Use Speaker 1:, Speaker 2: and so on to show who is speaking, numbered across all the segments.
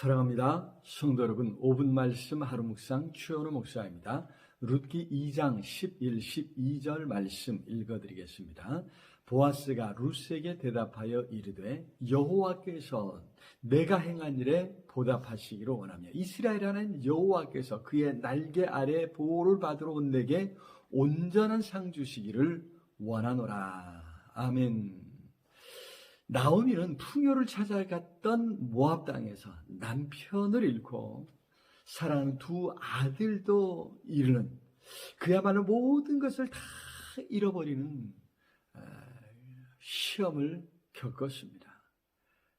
Speaker 1: 사랑합니다. 성도 여러분, 5분 말씀 하루 묵상 최원우 목사입니다. 룻기 2장 11, 12절 말씀 읽어드리겠습니다. 보아스가 룻에게 대답하여 이르되 여호와께서 내가 행한 일에 보답하시기를 원하며 이스라엘하는 여호와께서 그의 날개 아래 보호를 받으러 온 내게 온전한 상 주시기를 원하노라. 아멘. 나오미는 풍요를 찾아갔던 모압 땅에서 남편을 잃고 사랑하는 두 아들도 잃는 그야말로 모든 것을 다 잃어버리는 아, 시험을 겪었습니다.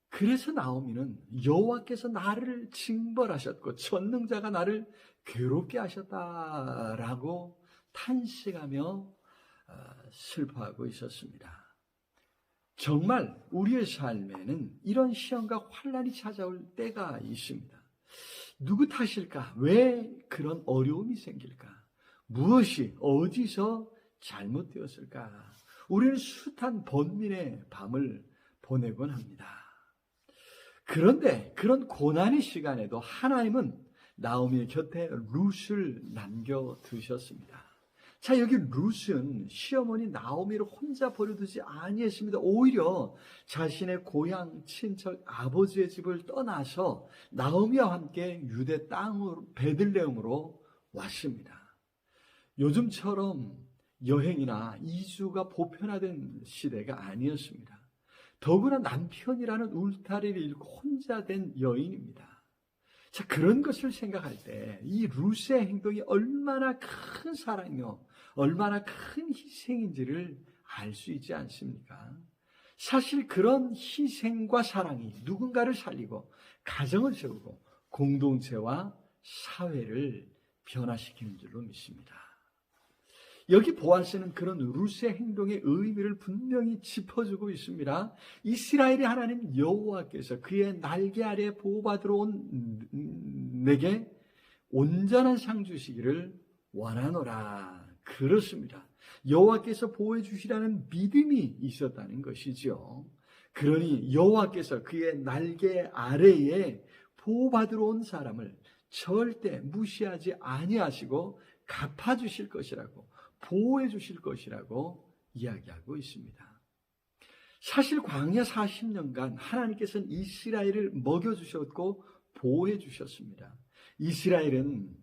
Speaker 1: 그래서 나오미는 여호와께서 나를 징벌하셨고 전능자가 나를 괴롭게 하셨다라고 탄식하며 아, 슬퍼하고 있었습니다. 정말 우리의 삶에는 이런 시험과 환란이 찾아올 때가 있습니다. 누구 탓일까? 왜 그런 어려움이 생길까? 무엇이 어디서 잘못되었을까? 우리는 숱한 번민의 밤을 보내곤 합니다. 그런데 그런 고난의 시간에도 하나님은 나오미의 곁에 룻을 남겨 두셨습니다. 자, 여기 룻은 시어머니 나오미를 혼자 버려두지 아니했습니다. 오히려 자신의 고향 친척 아버지의 집을 떠나서 나오미와 함께 유대 땅으로 베들레헴으로 왔습니다. 요즘처럼 여행이나 이주가 보편화된 시대가 아니었습니다. 더구나 남편이라는 울타리를 잃고 혼자 된 여인입니다. 자, 그런 것을 생각할 때 이 루스의 행동이 얼마나 큰 사랑이요, 얼마나 큰 희생인지를 알 수 있지 않습니까? 사실 그런 희생과 사랑이 누군가를 살리고 가정을 세우고 공동체와 사회를 변화시키는 줄로 믿습니다. 여기 보아스는 그런 루스의 행동의 의미를 분명히 짚어주고 있습니다. 이스라엘의 하나님 여호와께서 그의 날개 아래 보호받으러 온 내게 온전한 상 주시기를 원하노라. 그렇습니다. 여호와께서 보호해 주시라는 믿음이 있었다는 것이죠. 그러니 여호와께서 그의 날개 아래에 보호받으러 온 사람을 절대 무시하지 아니하시고 갚아 주실 것이라고 보호해 주실 것이라고 이야기하고 있습니다. 사실 광야 40년간 하나님께서는 이스라엘을 먹여 주셨고 보호해 주셨습니다. 이스라엘은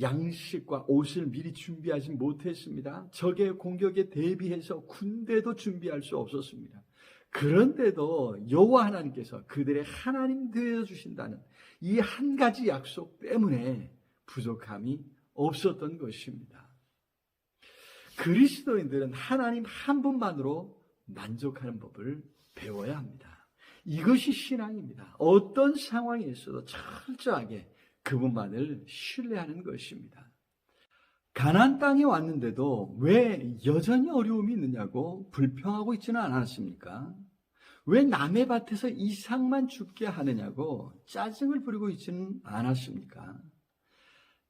Speaker 1: 양식과 옷을 미리 준비하지 못했습니다. 적의 공격에 대비해서 군대도 준비할 수 없었습니다. 그런데도 여호와 하나님께서 그들의 하나님 되어 주신다는 이 한 가지 약속 때문에 부족함이 없었던 것입니다. 그리스도인들은 하나님 한 분만으로 만족하는 법을 배워야 합니다. 이것이 신앙입니다. 어떤 상황에 있어도 철저하게 그분만을 신뢰하는 것입니다. 가난 땅에 왔는데도 왜 여전히 어려움이 있느냐고 불평하고 있지는 않았습니까? 왜 남의 밭에서 이상만 죽게 하느냐고 짜증을 부리고 있지는 않았습니까?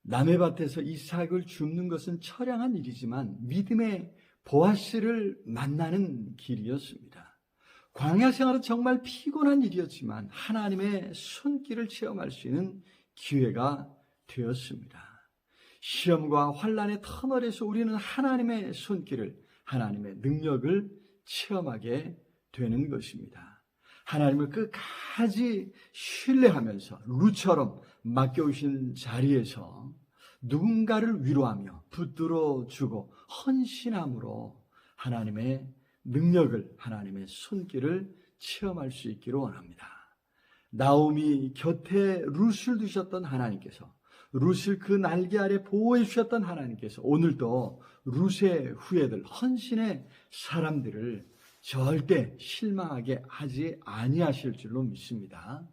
Speaker 1: 남의 밭에서 이삭을 줍는 것은 처량한 일이지만 믿음의 보아스를 만나는 길이었습니다. 광야 생활은 정말 피곤한 일이었지만 하나님의 손길을 체험할 수 있는 기회가 되었습니다. 시험과 환란의 터널에서 우리는 하나님의 손길을 하나님의 능력을 체험하게 되는 것입니다. 하나님을 끝까지 신뢰하면서 루처럼 맡겨오신 자리에서 누군가를 위로하며 붙들어 주고 헌신함으로 하나님의 능력을 하나님의 손길을 체험할 수 있기를 원합니다. 나옴이 곁에 룻을 두셨던 하나님께서 룻을 그 날개 아래 보호해 주셨던 하나님께서 오늘도 룻의 후예들 헌신의 사람들을 절대 실망하게 하지 아니하실 줄로 믿습니다.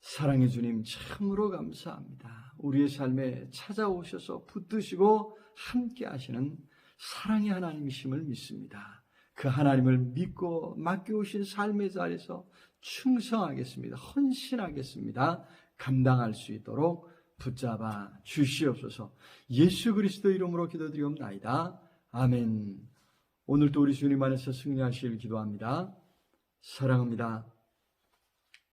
Speaker 1: 사랑의 주님 참으로 감사합니다. 우리의 삶에 찾아오셔서 붙드시고 함께 하시는 사랑의 하나님이심을 믿습니다. 그 하나님을 믿고 맡겨오신 삶의 자리에서 충성하겠습니다. 헌신하겠습니다. 감당할 수 있도록 붙잡아 주시옵소서. 예수 그리스도 이름으로 기도드리옵나이다. 아멘. 오늘도 우리 주님 안에서 승리하실 기도합니다. 사랑합니다.